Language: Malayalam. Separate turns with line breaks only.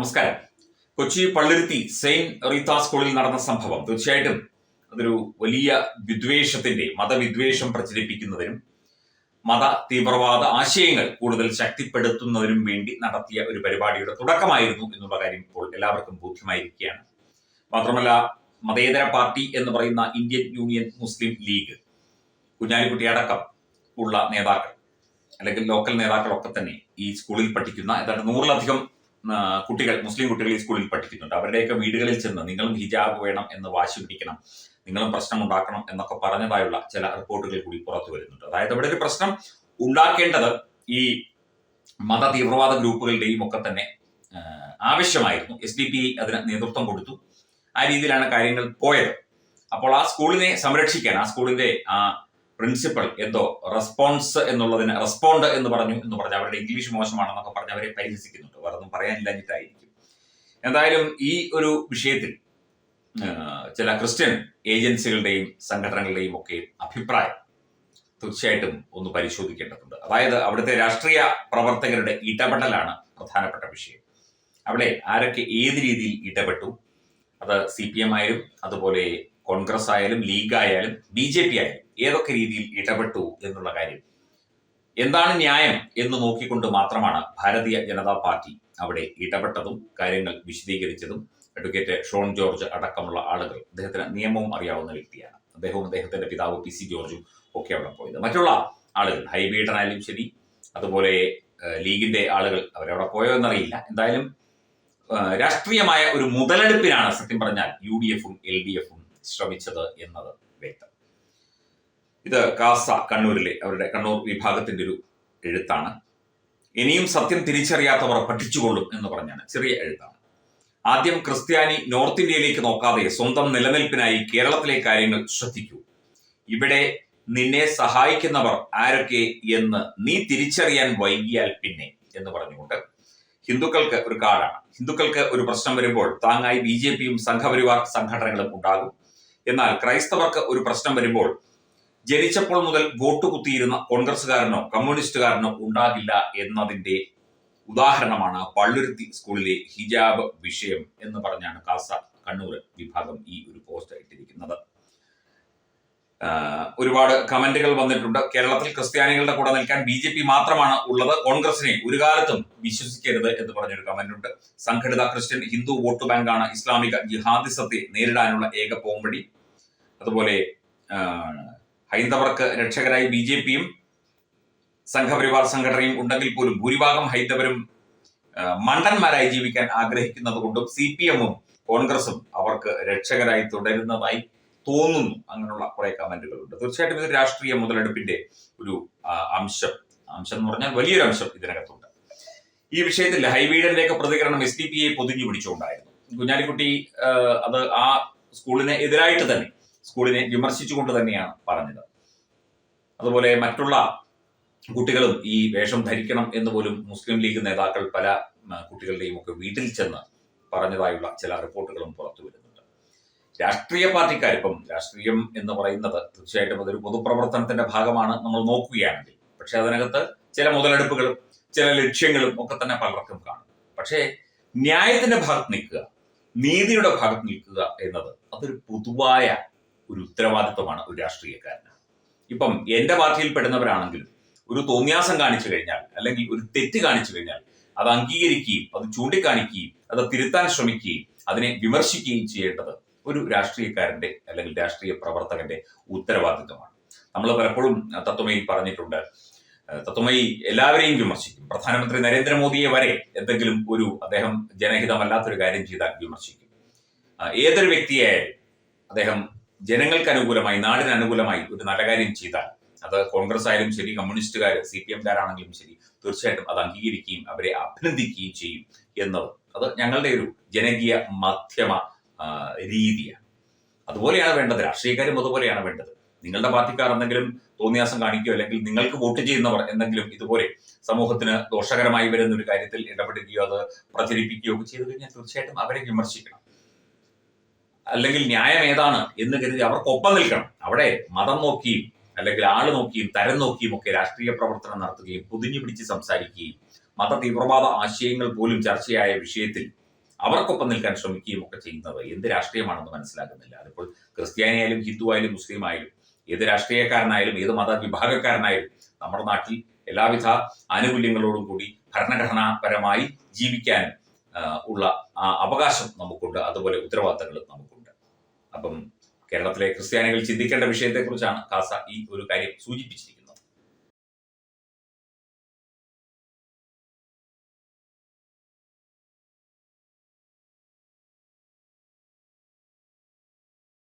നമസ്കാരം. കൊച്ചി പള്ളിരുത്തി സെയിന്റ് റീത്ത സ്കൂളിൽ നടന്ന സംഭവം തീർച്ചയായിട്ടും അതൊരു വലിയ വിദ്വേഷത്തിന്റെ മതവിദ്വേഷം പ്രചരിപ്പിക്കുന്നതിനും മത തീവ്രവാദ ആശയങ്ങൾ കൂടുതൽ ശക്തിപ്പെടുത്തുന്നതിനും വേണ്ടി നടത്തിയ ഒരു പരിപാടിയുടെ തുടക്കമായിരുന്നു എന്നുള്ള കാര്യം ഇപ്പോൾ എല്ലാവർക്കും ബോധ്യമായിരിക്കുകയാണ്. മാത്രമല്ല മതേതര പാർട്ടി എന്ന് പറയുന്ന Indian Union Muslim League Kunhalikutty അടക്കം ഉള്ള നേതാക്കൾ അല്ലെങ്കിൽ ലോക്കൽ നേതാക്കളൊക്കെ തന്നെ ഈ സ്കൂളിൽ പഠിക്കുന്ന ഏതാണ്ട് നൂറിലധികം കുട്ടികൾ മുസ്ലിം കുട്ടികൾ ഈ സ്കൂളിൽ പഠിക്കുന്നുണ്ട് അവരുടെയൊക്കെ വീടുകളിൽ ചെന്ന് നിങ്ങളും ഹിജാബ് വേണം എന്ന് വാശി പിടിക്കണം നിങ്ങളും പ്രശ്നം ഉണ്ടാക്കണം എന്നൊക്കെ പറഞ്ഞതായുള്ള ചില റിപ്പോർട്ടുകൾ കൂടി പുറത്തു വരുന്നുണ്ട്. അതായത് ഇവിടെ ഒരു പ്രശ്നം ഉണ്ടാക്കേണ്ടത് ഈ മത തീവ്രവാദ ഗ്രൂപ്പുകളുടെയും ഒക്കെ തന്നെ ആവശ്യമായിരുന്നു. എസ് ഡി പി അതിന് നേതൃത്വം കൊടുത്തു. ആ രീതിയിലാണ് കാര്യങ്ങൾ പോയത്. അപ്പോൾ ആ സ്കൂളിനെ സംരക്ഷിക്കാൻ ആ സ്കൂളിന്റെ ആ പ്രിൻസിപ്പൽ എന്തോ റെസ്പോൺസ് എന്നുള്ളതിന് റെസ്പോണ്ട് എന്ന് പറഞ്ഞു എന്ന് പറഞ്ഞ് അവരുടെ ഇംഗ്ലീഷ് മോശമാണെന്നൊക്കെ പറഞ്ഞ് അവരെ പരിഹസിക്കുന്നുണ്ട്. വേറെ ഒന്നും പറയാനില്ലാഞ്ഞിട്ടായിരിക്കും. എന്തായാലും ഈ ഒരു വിഷയത്തിൽ ചില ക്രിസ്ത്യൻ ഏജൻസികളുടെയും സംഘടനകളുടെയും ഒക്കെ അഭിപ്രായം തീർച്ചയായിട്ടും ഒന്ന് പരിശോധിക്കേണ്ടതുണ്ട്. അതായത് അവിടുത്തെ രാഷ്ട്രീയ പ്രവർത്തകരുടെ ഇടപെടലാണ് പ്രധാനപ്പെട്ട വിഷയം. അവിടെ ആരൊക്കെ ഏത് രീതിയിൽ ഇടപെട്ടു? അത് സി പി എം ആയാലും അതുപോലെ കോൺഗ്രസ് ആയാലും ലീഗ് ആയാലും ബി ജെ പി ആയാലും ഏതൊക്കെ രീതിയിൽ ഇടപെട്ടു എന്നുള്ള കാര്യം. എന്താണ് ന്യായം എന്ന് നോക്കിക്കൊണ്ട് മാത്രമാണ് ഭാരതീയ ജനതാ പാർട്ടി അവിടെ ഇടപെട്ടതും കാര്യങ്ങൾ വിശദീകരിച്ചതും. അഡ്വക്കേറ്റ് ഷോൺ ജോർജ് അടക്കമുള്ള ആളുകൾ അദ്ദേഹത്തിന് നിയമവും അറിയാവുന്ന വ്യക്തിയാണ്. അദ്ദേഹവും അദ്ദേഹത്തിന്റെ പിതാവ് പി സി ജോർജും ഒക്കെ അവിടെ പോയത്. മറ്റുള്ള ആളുകൾ ഹൈബീഡനായാലും ശരി അതുപോലെ ലീഗിന്റെ ആളുകൾ അവരവിടെ പോയോ എന്നറിയില്ല. എന്തായാലും രാഷ്ട്രീയമായ ഒരു മുതലെടുപ്പിനാണ് സത്യം പറഞ്ഞാൽ യു ഡി എഫും എൽ ഡി എഫും ശ്രമിച്ചത് എന്നത് വ്യക്തം. ഇത് കാസ കണ്ണൂരിലെ അവരുടെ കണ്ണൂർ വിഭാഗത്തിന്റെ ഒരു എഴുത്താണ്. ഇനിയും സത്യം തിരിച്ചറിയാത്തവർ പഠിച്ചുകൊള്ളും എന്ന് പറഞ്ഞാണ്. ചെറിയ എഴുത്താണ്. ആദ്യം ക്രിസ്ത്യാനി നോർത്ത് ഇന്ത്യയിലേക്ക് നോക്കാതെ സ്വന്തം നിലനിൽപ്പിനായി കേരളത്തിലെ കാര്യങ്ങൾ ശ്രദ്ധിക്കൂ. ഇവിടെ നിന്നെ സഹായിക്കുന്നവർ ആരൊക്കെ എന്ന് നീ തിരിച്ചറിയാൻ വൈകിയാൽ പിന്നെ എന്ന് പറഞ്ഞുകൊണ്ട് ഹിന്ദുക്കൾക്ക് ഒരു കാർഡാണ് ഹിന്ദുക്കൾക്ക് ഒരു പ്രശ്നം വരുമ്പോൾ താങ്ങായി ബി ജെ പിയും സംഘപരിവാർ സംഘടനകളും ഉണ്ടാകും. എന്നാൽ ക്രൈസ്തവർക്ക് ഒരു പ്രശ്നം വരുമ്പോൾ ജനിച്ചപ്പോൾ മുതൽ വോട്ട് കുത്തിയിരുന്ന കോൺഗ്രസുകാരനോ കമ്മ്യൂണിസ്റ്റുകാരനോ ഉണ്ടാകില്ല എന്നതിന്റെ ഉദാഹരണമാണ് പള്ളുരുത്തി സ്കൂളിലെ ഹിജാബ് വിഷയം എന്ന് പറഞ്ഞാണ് കാസ കണ്ണൂർ വിഭാഗം ഈ ഒരു പോസ്റ്റ് ഇട്ടിരിക്കുന്നത്. ഒരുപാട് കമന്റുകൾ വന്നിട്ടുണ്ട്. കേരളത്തിൽ ക്രിസ്ത്യാനികളുടെ കൂടെ നിൽക്കാൻ ബി ജെ പി മാത്രമാണ് ഉള്ളത്. കോൺഗ്രസിനെ ഒരു കാലത്തും വിശ്വസിക്കരുത് എന്ന് പറഞ്ഞൊരു കമന്റ് ഉണ്ട് സംഘടിത ക്രിസ്ത്യൻ ഹിന്ദു വോട്ട് ബാങ്കാണ് ഇസ്ലാമിക ജിഹാദിസത്തെ നേരിടാനുള്ള ഏക പോംവടി അതുപോലെ ഹൈന്ദവർക്ക് രക്ഷകരായി ബി ജെ പിയും സംഘപരിവാർ സംഘടനയും ഉണ്ടെങ്കിൽ പോലും ഭൂരിഭാഗം ഹൈന്ദവരും മണ്ടന്മാരായി ജീവിക്കാൻ ആഗ്രഹിക്കുന്നത് കൊണ്ടും സി പി എമ്മും കോൺഗ്രസും അവർക്ക് രക്ഷകരായി തുടരുന്നതായി തോന്നുന്നു. അങ്ങനെയുള്ള കുറെ കമന്റുകളുണ്ട്. തീർച്ചയായിട്ടും ഇത് രാഷ്ട്രീയ മുതലെടുപ്പിന്റെ ഒരു അംശം. അംശം എന്ന് പറഞ്ഞാൽ വലിയൊരു അംശം ഇതിനകത്തുണ്ട്. ഈ വിഷയത്തിൽ ഹൈവീഡന്റെ ഒക്കെ പ്രതികരണം എസ് ഡി പി ഐ പൊതിഞ്ഞു പിടിച്ചുകൊണ്ടായിരുന്നു. കുഞ്ഞാലിക്കുട്ടി അത് ആ സ്കൂളിന് എതിരായിട്ട് തന്നെ സ്കൂളിനെ വിമർശിച്ചുകൊണ്ട് തന്നെയാണ് പറഞ്ഞത്. അതുപോലെ മറ്റുള്ള കുട്ടികളും ഈ വേഷം ധരിക്കണം എന്ന് പോലും മുസ്ലിം ലീഗ് നേതാക്കൾ പല കുട്ടികളുടെയും ഒക്കെ വീട്ടിൽ ചെന്ന് പറഞ്ഞതായുള്ള ചില റിപ്പോർട്ടുകളും പുറത്തു വരുന്നുണ്ട്. രാഷ്ട്രീയ പാർട്ടിക്കാർ ഇപ്പം രാഷ്ട്രീയം എന്ന് പറയുന്നത് തീർച്ചയായിട്ടും അതൊരു പൊതുപ്രവർത്തനത്തിന്റെ ഭാഗമാണ് നമ്മൾ നോക്കുകയാണെങ്കിൽ. പക്ഷെ അതിനകത്ത് ചില മുതലെടുപ്പുകളും ചില ലക്ഷ്യങ്ങളും ഒക്കെ തന്നെ പലർക്കും കാണും. പക്ഷേ ന്യായത്തിന്റെ ഭാഗത്ത് നിൽക്കുക നീതിയുടെ ഭാഗത്ത് നിൽക്കുക എന്നത് അതൊരു പൊതുവായ ഒരു ഉത്തരവാദിത്വമാണ് ഒരു രാഷ്ട്രീയക്കാരന്. ഇപ്പം എന്റെ പാർട്ടിയിൽ പെടുന്നവരാണെങ്കിലും ഒരു തോന്നിയാസം കാണിച്ചു കഴിഞ്ഞാൽ അല്ലെങ്കിൽ ഒരു തെറ്റ് കാണിച്ചു കഴിഞ്ഞാൽ അത് അംഗീകരിക്കുകയും അത് ചൂണ്ടിക്കാണിക്കുകയും അത് തിരുത്താൻ ശ്രമിക്കുകയും അതിനെ വിമർശിക്കുകയും ചെയ്യേണ്ടത് ഒരു രാഷ്ട്രീയക്കാരന്റെ അല്ലെങ്കിൽ രാഷ്ട്രീയ പ്രവർത്തകന്റെ ഉത്തരവാദിത്വമാണ്. നമ്മൾ പലപ്പോഴും തത്വമയിൽ പറഞ്ഞിട്ടുണ്ട് തത്വമയി എല്ലാവരെയും വിമർശിക്കും. പ്രധാനമന്ത്രി നരേന്ദ്രമോദിയെ വരെ എന്തെങ്കിലും ഒരു അദ്ദേഹം ജനഹിതമല്ലാത്തൊരു കാര്യം ചെയ്താൽ വിമർശിക്കും. ഏതൊരു വ്യക്തിയായാലും അദ്ദേഹം ജനങ്ങൾക്ക് അനുകൂലമായി നാടിന് അനുകൂലമായി ഒരു നല്ല കാര്യം ചെയ്താൽ അത് കോൺഗ്രസ് ആയാലും ശരി കമ്മ്യൂണിസ്റ്റുകാർ സി പി എംകാരാണെങ്കിലും ശരി തീർച്ചയായിട്ടും അത് അംഗീകരിക്കുകയും അവരെ അഭിനന്ദിക്കുകയും ചെയ്യും എന്നത്. അത് ഞങ്ങളുടെ ഒരു ജനകീയ മാധ്യമ രീതിയാണ്. അതുപോലെയാണ് വേണ്ടത്. രാഷ്ട്രീയക്കാരും അതുപോലെയാണ് വേണ്ടത്. നിങ്ങളുടെ പാർട്ടിക്കാർ എന്തെങ്കിലും തോന്നിയാസം കാണിക്കുകയോ അല്ലെങ്കിൽ നിങ്ങൾക്ക് വോട്ട് ചെയ്യുന്നവർ എന്തെങ്കിലും ഇതുപോലെ സമൂഹത്തിന് ദോഷകരമായി വരുന്ന ഒരു കാര്യത്തിൽ ഇടപെടുകയോ അത് പ്രചരിപ്പിക്കുകയോ ചെയ്തു കഴിഞ്ഞാൽ തീർച്ചയായിട്ടും അവരെ വിമർശിക്കണം. അല്ലെങ്കിൽ ന്യായം ഏതാണ് എന്ന് കരുതി അവർക്കൊപ്പം നിൽക്കണം. അവിടെ മതം നോക്കിയും അല്ലെങ്കിൽ ആൾ നോക്കിയും തരം നോക്കിയും ഒക്കെ രാഷ്ട്രീയ പ്രവർത്തനം നടത്തുകയും പൊതിഞ്ഞു പിടിച്ച് സംസാരിക്കുകയും മത തീവ്രവാദ ആശയങ്ങൾ പോലും ചർച്ചയായ വിഷയത്തിൽ അവർക്കൊപ്പം നിൽക്കാൻ ശ്രമിക്കുകയും ഒക്കെ ചെയ്യുന്നത് എന്ത് രാഷ്ട്രീയമാണെന്ന് മനസ്സിലാക്കുന്നില്ല അതിപ്പോൾ ക്രിസ്ത്യാനിയായാലും ഹിന്ദു ആയാലും മുസ്ലിം ആയാലും ഏത് രാഷ്ട്രീയക്കാരനായാലും ഏത് മതവിഭാഗക്കാരനായാലും നമ്മുടെ നാട്ടിൽ എല്ലാവിധ ആനുകൂല്യങ്ങളോടും കൂടി ഭരണഘടനാപരമായി ജീവിക്കാൻ ഉള്ള അവകാശം നമുക്കുണ്ട്. അതുപോലെ ഉത്തരവാദിത്തങ്ങളും നമുക്കുണ്ട്. അപ്പം കേരളത്തിലെ ക്രിസ്ത്യാനികൾ ചിന്തിക്കേണ്ട വിഷയത്തെക്കുറിച്ചാണ് കാസ ഈ ഒരു കാര്യം സൂചിപ്പിച്ചിരിക്കുന്നത്.